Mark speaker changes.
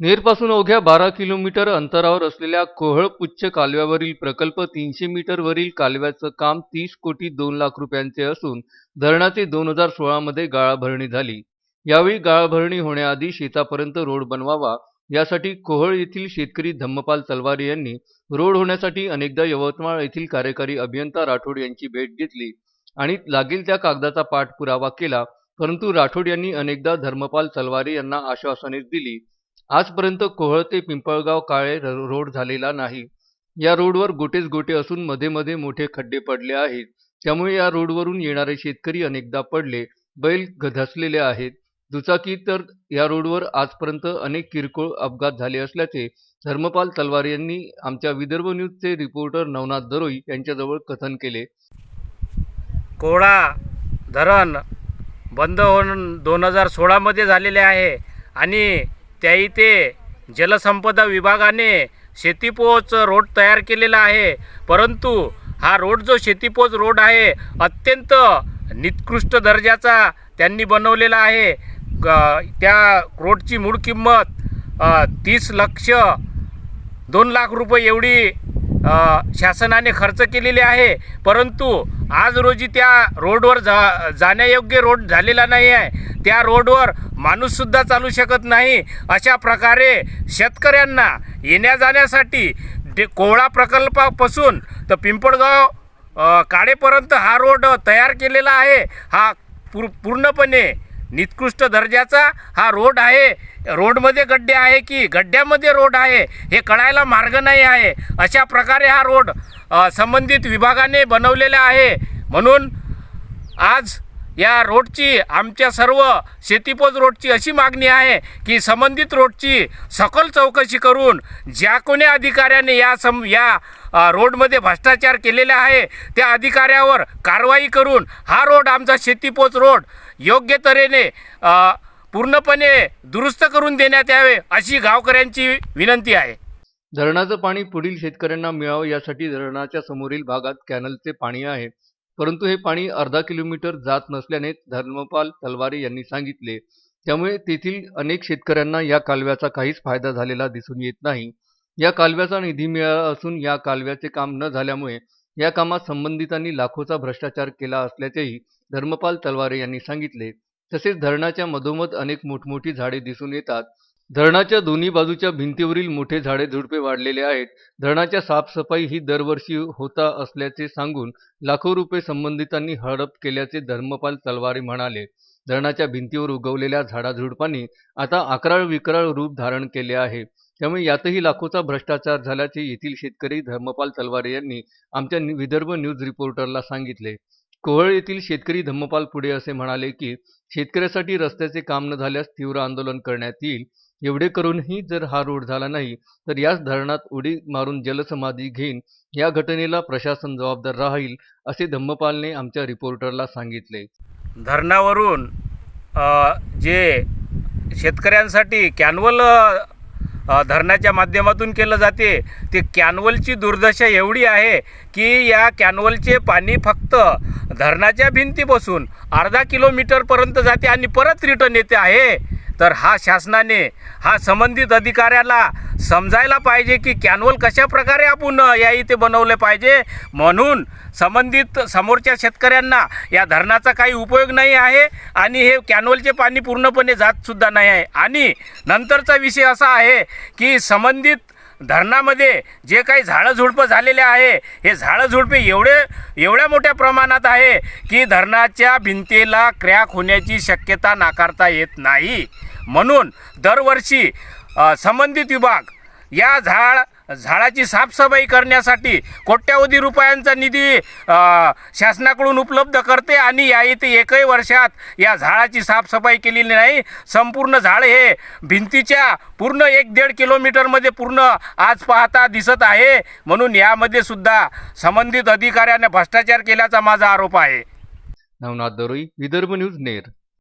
Speaker 1: नेरपासून अवघ्या बारा किलोमीटर अंतरावर असलेल्या कोहळपुच्छ कालव्यावरील प्रकल्प तीनशे मीटरवरील कालव्याचं काम तीस कोटी दोन लाख रुपयांचे असून धरणाचे दोन हजार सोळामध्ये गाळाभरणी झाली. यावेळी गाळाभरणी होण्याआधी शेतापर्यंत रोड बनवावा यासाठी कोहळ येथील शेतकरी धम्मपाल तलवारे यांनी रोड होण्यासाठी अनेकदा यवतमाळ येथील कार्यकारी अभियंता राठोड यांची भेट घेतली आणि लागेल त्या कागदाचा पाठपुरावा केला परंतु राठोड यांनी अनेकदा धर्मपाल तलवारे यांना आश्वासने दिली. आजपर्यंत कोहळ ते पिंपळगाव काळे र- रोड झालेला नाही. या रोडवर गोटेच गोटे असून मध्ये मध्ये मोठे खड्डे पडले आहेत. त्यामुळे या रोडवरून येणारे शेतकरी अनेकदा पडले बैल ग- धसलेले आहेत. दुचाकी तर या रोडवर आजपर्यंत अनेक किरकोळ अपघात झाले असल्याचे धर्मपाल तलवार यांनी आमच्या विदर्भ न्यूजचे रिपोर्टर नवनाथ दरोई यांच्याजवळ कथन केले.
Speaker 2: कोळा धरण बंद होऊन दोन हजार सोळामध्ये झालेले आहे आणि त्या इथे जलसंपदा विभागाने शेतीपोच रोड तयार केलेला आहे. परंतु हा रोड जो शेतीपोच रोड आहे अत्यंत निकृष्ट दर्जाचा त्यांनी बनवलेला आहे. त्या रोडची मूळ किंमत तीस लक्ष दोन लाख रुपये एवढी शासनाने खर्च केलेली आहे. परंतु आज रोजी त्या रोडवर जा जाण्यायोग्य रोड झालेला नाही आहे. त्या रोडवर माणूससुद्धा चालू शकत नाही. अशा प्रकारे शेतकऱ्यांना येण्या जाण्यासाठी डे कोवळा प्रकल्पापासून तर पिंपळगाव काळेपर्यंत हा रोड तयार केलेला आहे. हा पूर पूर्णपणे निकृष्ट दर्जाचा हा रोड आहे. रोडमध्ये गड्डे आहे की? गड्ड्यामध्ये रोड आहे. हे कळायला मार्ग नाही आहे. अशा प्रकारे हा रोड संबंधित विभागाने बनवलेला आहे. म्हणून आज या रोडची आमच्या सर्व शेतीपोच रोडची अशी मागणी आहे की संबंधित रोडची सखोल चौकशी करून ज्या कोणी अधिकाऱ्याने या सम या रोडमध्ये भ्रष्टाचार केलेला आहे त्या अधिकाऱ्यावर कारवाई करून हा रोड आमचा शेतीपोच रोड योग्य तऱ्हेने पूर्णपणे दुरुस्त करून देण्यात यावे अशी गावकऱ्यांची विनंती आहे.
Speaker 1: धरणाचं पाणी पुढील शेतकऱ्यांना मिळावं यासाठी धरणाच्या समोरील भागात कॅनलचे पाणी आहे. परंतु हे पाणी अर्धा किलोमीटर जात नसल्याने धर्मपाल तलवारे यांनी सांगितले. त्यामुळे तेथील अनेक शेतकऱ्यांना या कालव्याचा काहीच फायदा झालेला दिसून येत नाही. या कालव्याचा निधी मिळाला असून या कालव्याचे काम न झाल्यामुळे या कामात संबंधितांनी लाखोचा भ्रष्टाचार केला असल्याचेही धर्मपाल तलवारे यांनी सांगितले. तसेच धरणाच्या मधोमध अनेक मोठमोठी झाडे दिसून येतात. धरणाच्या दोन्ही बाजूच्या भिंतीवरील मोठे झाडे झुडपे वाढलेले आहेत. धरणाच्या साफसफाई ही दरवर्षी होता असल्याचे सांगून लाखो रुपये संबंधितांनी हडप केल्याचे धर्मपाल तलवारे म्हणाले. धरणाच्या भिंतीवर उगवलेल्या झाडाझुडपांनी आता अकराळ विकराळ रूप धारण केले आहे. त्यामुळे यातही लाखोचा भ्रष्टाचार झाल्याचे येथील शेतकरी धर्मपाल तलवारे यांनी आमच्या विदर्भ न्यूज रिपोर्टरला सांगितले. कोहळ येथील शेतकरी धम्मपाल पुढे असे म्हणाले की शेतकऱ्यासाठी रस्त्याचे काम न झाल्यास तीव्र आंदोलन करण्यात येईल. एवढे करूनही जर हा रोड झाला नाही तर याच धरणात उडी मारून जलसमाधी घेईन. या घटनेला प्रशासन जबाबदार राहील असे धम्मपालने आमच्या रिपोर्टरला सांगितले.
Speaker 2: धरणावरून जे शेतकऱ्यांसाठी कॅनवल धरणाच्या माध्यमातून केलं जाते. ते कॅनवलची दुर्दशा एवढी आहे की या कॅनवलचे पाणी फक्त धरणाच्या भिंतीपासून अर्धा किलोमीटरपर्यंत जाते आणि परत रिटर्न येते आहे. तर हा शासनाने हा संबंधित अधिकाऱ्याला समजायला पाहिजे की कॅनवल कशा प्रकारे आपण या इथे बनवले पाहिजे. म्हणून संबंधित समोरच्या शेतकऱ्यांना या धरणाचा काही उपयोग नाही आहे आणि हे कॅनवलचे पाणी पूर्णपणे जातसुद्धा नाही आहे. आणि नंतरचा विषय असा आहे की संबंधित धरणामध्ये जे काही झाडंझुडपं झालेले आहे हे झाडंझुडपे एवढे एवढ्या मोठ्या प्रमाणात आहे की धरणाच्या भिंतीला क्रॅक होण्याची शक्यता नाकारता येत नाही. म्हणून दरवर्षी संबंधित विभाग या झाड झाडाची साफसफाई करण्यासाठी कोट्यावधी रुपयांचा निधी शासनाकडून उपलब्ध करते आणि या इथे एकही वर्षात या झाडाची साफसफाई केलेली नाही. संपूर्ण झाड हे भिंतीच्या पूर्ण एक दीड किलोमीटरमध्ये पूर्ण आज पाहता दिसत आहे. म्हणून यामध्ये सुद्धा संबंधित अधिकाऱ्याने भ्रष्टाचार केल्याचा माझा आरोप आहे.
Speaker 1: नवनाथ दरोई विदर्भ न्यूज नेर.